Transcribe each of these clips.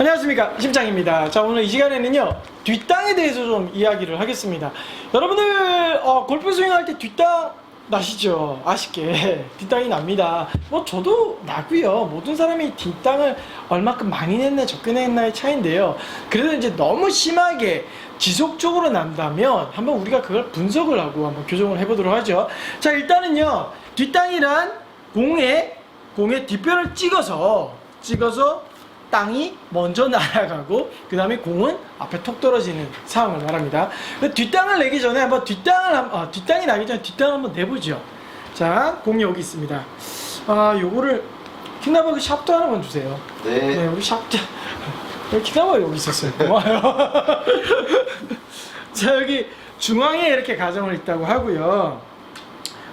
안녕하십니까 심장입니다. 자 오늘 이 시간에는요 뒷땅에 대해서 좀 이야기를 하겠습니다. 여러분들 어, 골프 스윙할 때 뒷땅 나시죠? 아쉽게 뒷땅이 납니다. 뭐 저도 나고요. 모든 사람이 뒷땅을 얼마큼 많이 냈나 적게 냈나의 차이인데요. 그래도 이제 너무 심하게 지속적으로 난다면 한번 우리가 그걸 분석을 하고 한번 교정을 해보도록 하죠. 자 일단은요 뒷땅이란 공에 공의 뒷변을 찍어서 찍어서 땅이 먼저 날아가고 그 다음에 공은 앞에 톡 떨어지는 상황을 말합니다. 그 뒷땅을 내기 전에 한번 뒷땅을 한- 아, 뒷땅이 나기 전에 뒷땅을 한번 내보죠. 자 공이 여기 있습니다. 아 요거를 킹나버그 샵도 하나만 주세요. 네. 네 우리 샵도 킹나버가 여기 있었어요. 고마워요. 자 여기 중앙에 이렇게 가정을 있다고 하고요.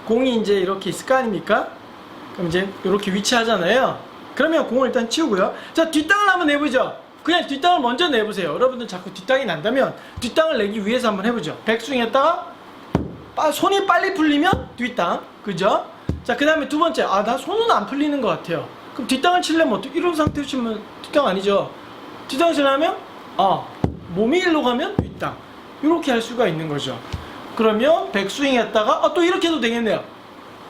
공이 이제 이렇게 있을 거 아닙니까? 그럼 이제 이렇게 위치하잖아요. 그러면 공을 일단 치우고요. 자, 뒷땅을 한번 내보죠. 그냥 뒷땅을 먼저 내보세요. 여러분들 자꾸 뒷땅이 난다면 뒷땅을 내기 위해서 한번 해보죠. 백스윙 했다가 빠- 손이 빨리 풀리면 뒷땅. 그죠? 자, 그 다음에 두 번째. 아, 나 손은 안 풀리는 것 같아요. 그럼 뒷땅을 치려면 어떻게, 이런 상태로 치면 뒷땅 아니죠? 뒷땅을 치려면, 아, 몸이 일로 가면 뒷땅. 이렇게 할 수가 있는 거죠. 그러면 백스윙 했다가, 아, 또 이렇게 해도 되겠네요.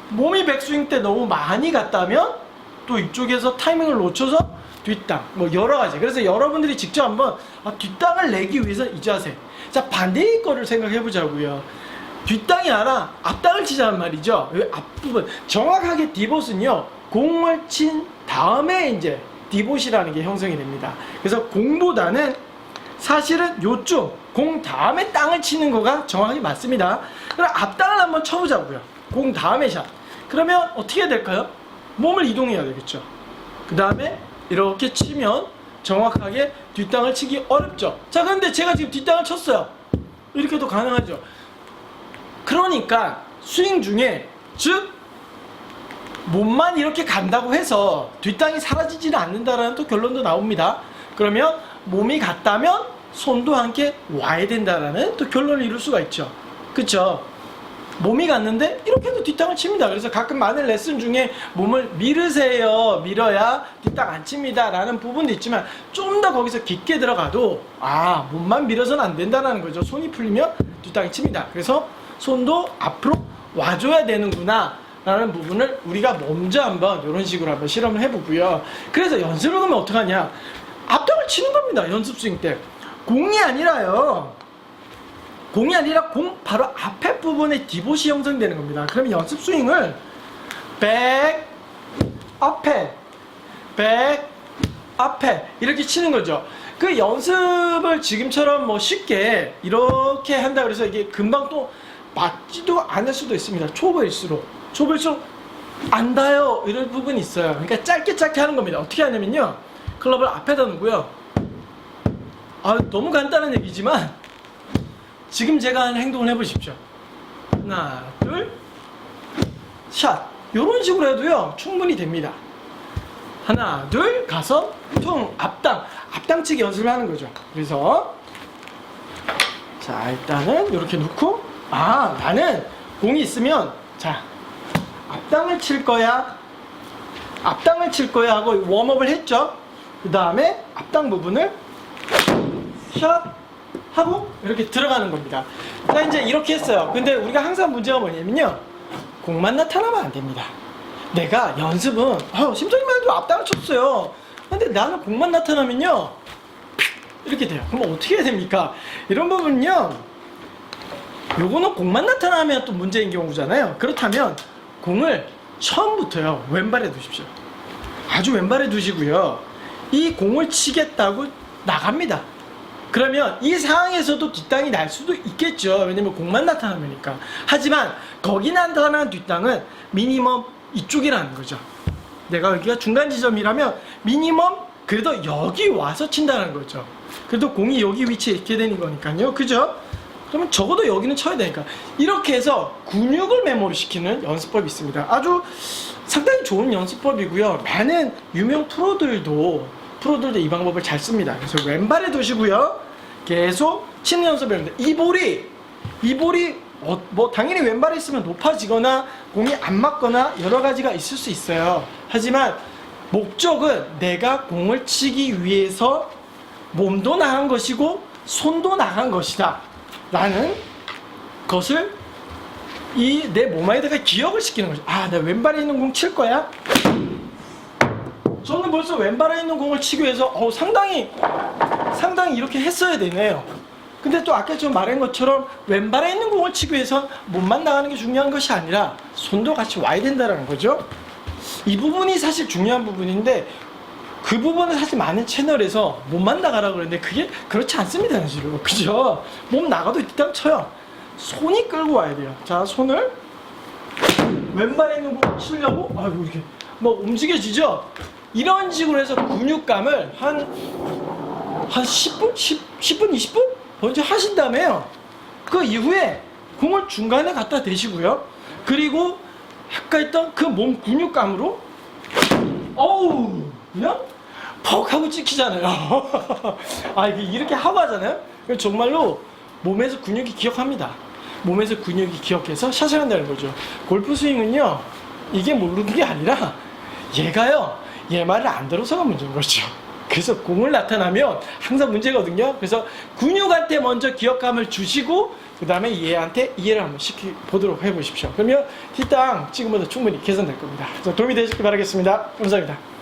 몸이 백스윙 때 너무 많이 갔다면 또 이쪽에서 타이밍을 놓쳐서 뒷땅 뭐 여러 가지 그래서 여러분들이 직접 한번 아, 뒷땅을 내기 위해서 이 자세 자 반대의 거를 생각해 보자고요 뒷땅이 아니라 앞땅을 치자는 말이죠 이 앞부분 정확하게 디봇은요 공을 친 다음에 이제 디봇이라는 게 형성이 됩니다 그래서 공보다는 사실은 요쪽 공 다음에 땅을 치는 거가 정확히 맞습니다. 그럼 앞땅을 한번 쳐보자고요. 공 다음에 샷. 그러면 어떻게 될까요? 몸을 이동해야 되겠죠. 그 다음에 이렇게 치면 정확하게 뒷땅을 치기 어렵죠. 자, 그런데 제가 지금 뒷땅을 쳤어요. 이렇게도 가능하죠. 그러니까 스윙 중에 즉 몸만 이렇게 간다고 해서 뒷땅이 사라지지는 않는다라는 또 결론도 나옵니다. 그러면 몸이 갔다면 손도 함께 와야 된다라는 또 결론을 이룰 수가 있죠. 그쵸? 몸이 갔는데 이렇게도 뒷땅을 칩니다. 그래서 가끔 많은 레슨 중에 몸을 밀으세요. 밀어야 뒷땅 안 칩니다. 라는 부분도 있지만 좀 더 거기서 깊게 들어가도 아, 몸만 밀어서는 안 된다는 거죠. 손이 풀리면 뒷땅이 칩니다. 그래서 손도 앞으로 와줘야 되는구나. 라는 부분을 우리가 먼저 한번 이런 식으로 한번 실험을 해보고요. 그래서 연습을 하면 어떡하냐. 앞땅을 치는 겁니다. 연습 스윙 때. 공이 아니라요. 공이 아니라 공 바로 앞에 부분에 디봇이 형성되는 겁니다. 그러면 연습 스윙을 백 앞에 백 앞에 이렇게 치는 거죠. 그 연습을 지금처럼 뭐 쉽게 이렇게 한다 그래서 이게 금방 또 맞지도 않을 수도 있습니다. 초보일수록 초보일수록 안 닿아요 이런 부분이 있어요. 그러니까 짧게 짧게 하는 겁니다. 어떻게 하냐면요. 클럽을 앞에다 놓고요. 아 너무 간단한 얘기지만 지금 제가 하는 행동을 해보십시오. 하나, 둘, 샷. 이런 식으로 해도요, 충분히 됩니다. 하나, 둘, 가서, 퉁, 앞당. 앞당치기 연습을 하는 거죠. 그래서, 자, 일단은 이렇게 놓고, 아, 나는 공이 있으면, 자, 앞당을 칠 거야. 앞당을 칠 거야 하고 웜업을 했죠. 그 다음에 앞당 부분을 샷 하고 이렇게 들어가는 겁니다. 자 이제 이렇게 했어요. 근데 우리가 항상 문제가 뭐냐면요. 공만 나타나면 안 됩니다. 내가 연습은 어, 심장이만 해도 앞당을 쳤어요. 근데 나는 공만 나타나면요. 이렇게 돼요. 그럼 어떻게 해야 됩니까? 이런 부분은요. 요거는 공만 나타나면 또 문제인 경우잖아요. 그렇다면 공을 처음부터요. 왼발에 두십시오. 아주 왼발에 두시고요. 이 공을 치겠다고 나갑니다. 그러면 이 상황에서도 뒷땅이 날 수도 있겠죠. 왜냐면 공만 나타나니까. 하지만 거기 나타나는 뒷땅은 미니멈 이쪽이라는 거죠. 내가 여기가 중간 지점이라면 미니멈 그래도 여기 와서 친다는 거죠. 그래도 공이 여기 위치에 있게 되는 거니까요. 그죠? 그러면 적어도 여기는 쳐야 되니까. 이렇게 해서 근육을 메모를 시키는 연습법이 있습니다. 아주 상당히 좋은 연습법이고요. 많은 유명 프로들도 프로들도 이 방법을 잘 씁니다. 그래서 왼발에 두시고요. 계속 치는 연습을 합니다. 이 볼이 이 볼이 어, 뭐 당연히 왼발에 있으면 높아지거나 공이 안 맞거나 여러 가지가 있을 수 있어요. 하지만 목적은 내가 공을 치기 위해서 몸도 나간 것이고 손도 나간 것이다. 라는 것을 이 내몸 안에다가 기억을 시키는 거죠. 아, 나 왼발에 있는 공 칠 거야? 저는 벌써 왼발에 있는 공을 치기 위해서 어, 상당히 상당히 이렇게 했어야 되네요. 근데 또 아까 좀 말한 것처럼 왼발에 있는 공을 치기 위해선 몸만 나가는 게 중요한 것이 아니라 손도 같이 와야 된다는 거죠. 이 부분이 사실 중요한 부분인데 그 부분은 사실 많은 채널에서 몸만 나가라 그러는데 그게 그렇지 않습니다 그죠? 몸 나가도 일단 쳐요 손이 끌고 와야 돼요 자 손을 왼발에 있는 거 치려고 아이고 이렇게 뭐 움직여지죠? 이런 식으로 해서 근육감을 한, 한 10분? 10, 10 분, 20분? 먼저 하신 다음에요. 그 이후에 공을 중간에 갖다 대시고요. 그리고 아까 했던 그 몸 근육감으로 어우 그냥 퍽 하고 찍히잖아요. 아 이게 이렇게 하고 하잖아요. 정말로 몸에서 근육이 기억합니다. 몸에서 근육이 기억해서 샷을 한다는 거죠. 골프 스윙은요 이게 모르는 게 아니라 얘가요 얘 말을 안 들어서가 문제인 거죠. 그래서 공을 나타나면 항상 문제거든요. 그래서 근육한테 먼저 기억감을 주시고 그 다음에 얘한테 이해를 한번 시키 보도록 해보십시오. 그러면 티땅 지금보다 충분히 개선될 겁니다. 도움이 되시길 바라겠습니다. 감사합니다.